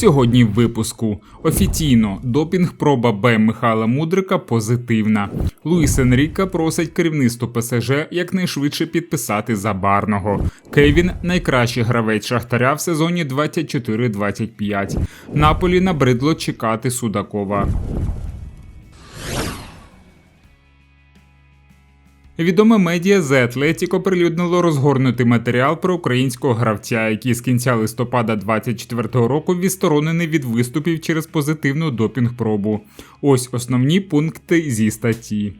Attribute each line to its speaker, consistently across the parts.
Speaker 1: Сьогодні в випуску офіційно допінг проба Б Михайла Мудрика позитивна. Луїс Енріка просить керівництво ПСЖ якнайшвидше підписати забарного. Кевін найкращий гравець Шахтаря в сезоні 24-25. Наполі набридло чекати Судакова. Відоме медіа The Atletico оприлюднило розгорнутий матеріал про українського гравця, який з кінця листопада 24-го року відсторонений від виступів через позитивну допінг-пробу. Ось основні пункти зі статті.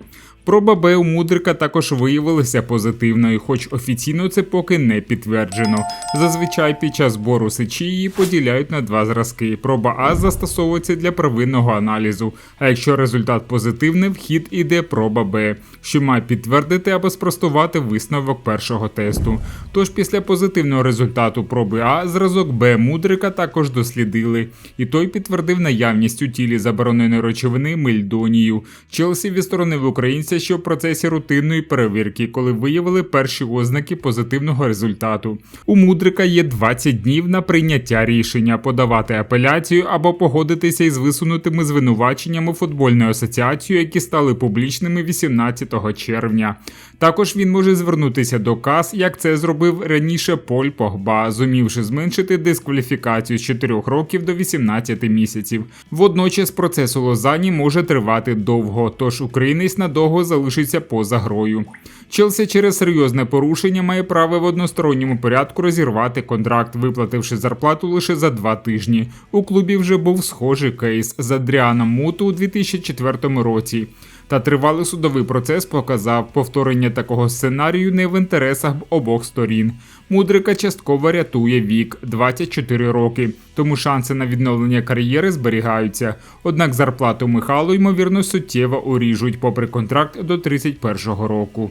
Speaker 1: Проба Б у Мудрика також виявилася позитивною, хоч офіційно це поки не підтверджено. Зазвичай під час збору сечі її поділяють на два зразки. Проба А застосовується для первинного аналізу. А якщо результат позитивний, в хід іде проба Б, що має підтвердити або спростувати висновок першого тесту. Тож після позитивного результату проби А зразок Б Мудрика також дослідили, і той підтвердив наявність у тілі забороненої речовини мельдонію. Челсі відсторонив українця що в процесі рутинної перевірки, коли виявили перші ознаки позитивного результату. У Мудрика є 20 днів на прийняття рішення подавати апеляцію або погодитися із висунутими звинуваченнями футбольної асоціації, які стали публічними 18 червня. Також він може звернутися до КАС, як це зробив раніше Поль Погба, зумівши зменшити дискваліфікацію з 4 років до 18 місяців. Водночас процес у Лозані може тривати довго, тож українець надовго залишиться поза грою. Челсі через серйозне порушення має право в односторонньому порядку розірвати контракт, виплативши зарплату лише за два тижні. У клубі вже був схожий кейс з Адріаном Муту у 2004 році. Та тривалий судовий процес показав, повторення такого сценарію не в інтересах обох сторін. Мудрика частково рятує вік 24 роки, тому шанси на відновлення кар'єри зберігаються. Однак зарплату Михайлу ймовірно суттєво уріжуть, попри контракт до 31-го року.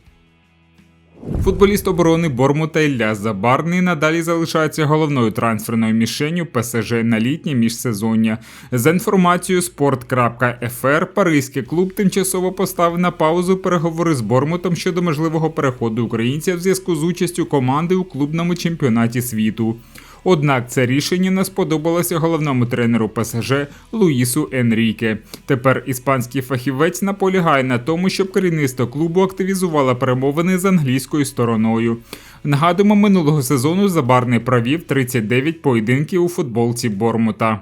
Speaker 1: Футболіст оборони Бормута Ілля Забарний надалі залишається головною трансферною мішенью ПСЖ на літнє міжсезоння. За інформацією sport.fr, Паризький клуб тимчасово поставив на паузу переговори з Бормутом щодо можливого переходу українця в зв'язку з участю команди у клубному чемпіонаті світу. Однак це рішення не сподобалося головному тренеру ПСЖ Луїсу Енріке. Тепер іспанський фахівець наполягає на тому, щоб керівництво клубу активізувало перемовини з англійською стороною. Нагадуємо, минулого сезону Забарний провів 39 поєдинків у футболці Бормута.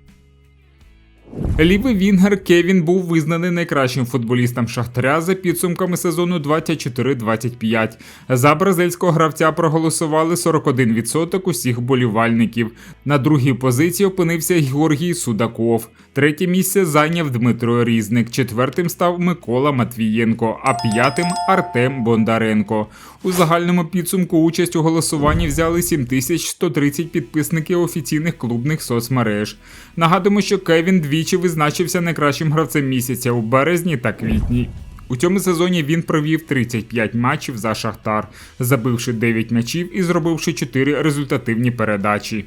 Speaker 1: Лівий Вінгер Кевін був визнаний найкращим футболістом Шахтаря за підсумками сезону 24-25. За бразильського гравця проголосували 41% усіх болівальників. На другій позиції опинився Георгій Судаков. Третє місце зайняв Дмитро Різник. Четвертим став Микола Матвієнко, а п'ятим Артем Бондаренко. У загальному підсумку участь у голосуванні взяли 7130 підписників офіційних клубних соцмереж. Нагадуємо, що Кевін двічі визначився найкращим гравцем місяця у березні та квітні. У цьому сезоні він провів 35 матчів за Шахтар, забивши 9 м'ячів і зробивши 4 результативні передачі.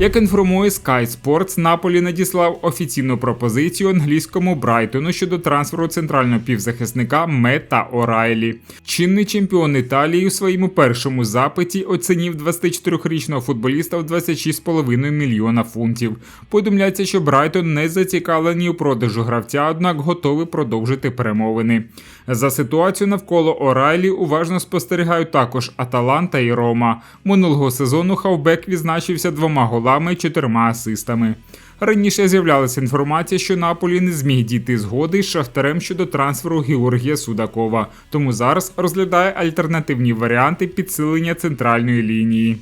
Speaker 1: Як інформує Sky Sports, Наполі надіслав офіційну пропозицію англійському Брайтону щодо трансферу центрального півзахисника Мета Орайлі. Чинний чемпіон Італії у своєму першому запиті оцінів 24-річного футболіста в 26,5 мільйона фунтів. Повідомляється, що Брайтон не зацікавлені у продажу гравця, однак готовий продовжити перемовини. За ситуацію навколо Орайлі уважно спостерігають також Аталанта і Рома. Минулого сезону Хавбек відзначився двома голами і чотирма асистами. Раніше з'являлася інформація, що Наполі не зміг дійти згоди з Шахтарем щодо трансферу Георгія Судакова, тому зараз розглядає альтернативні варіанти підсилення центральної лінії.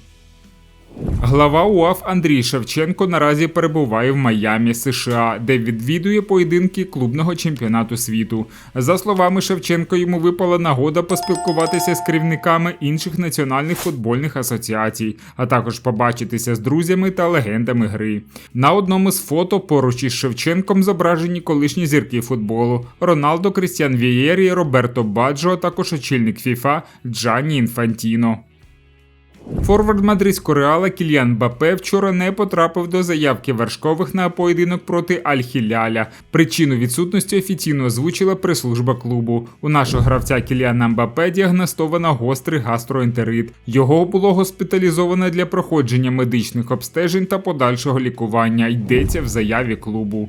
Speaker 1: Глава УАФ Андрій Шевченко наразі перебуває в Майамі, США, де відвідує поєдинки клубного чемпіонату світу. За словами Шевченко, йому випала нагода поспілкуватися з керівниками інших національних футбольних асоціацій, а також побачитися з друзями та легендами гри. На одному з фото поруч із Шевченком зображені колишні зірки футболу: Роналдо Крістіан Вієрі, Роберто Баджо, а також очільник ФІФА Джанні Інфантіно. Форвард мадридського реала Кільян Бапе вчора не потрапив до заявки вершкових на поєдинок проти Аль-Хіляля. Причину відсутності офіційно озвучила прес-служба клубу. У нашого гравця Кільяна Мбапе діагностовано гострий гастроентерит. Його було госпіталізовано для проходження медичних обстежень та подальшого лікування. Йдеться в заяві клубу.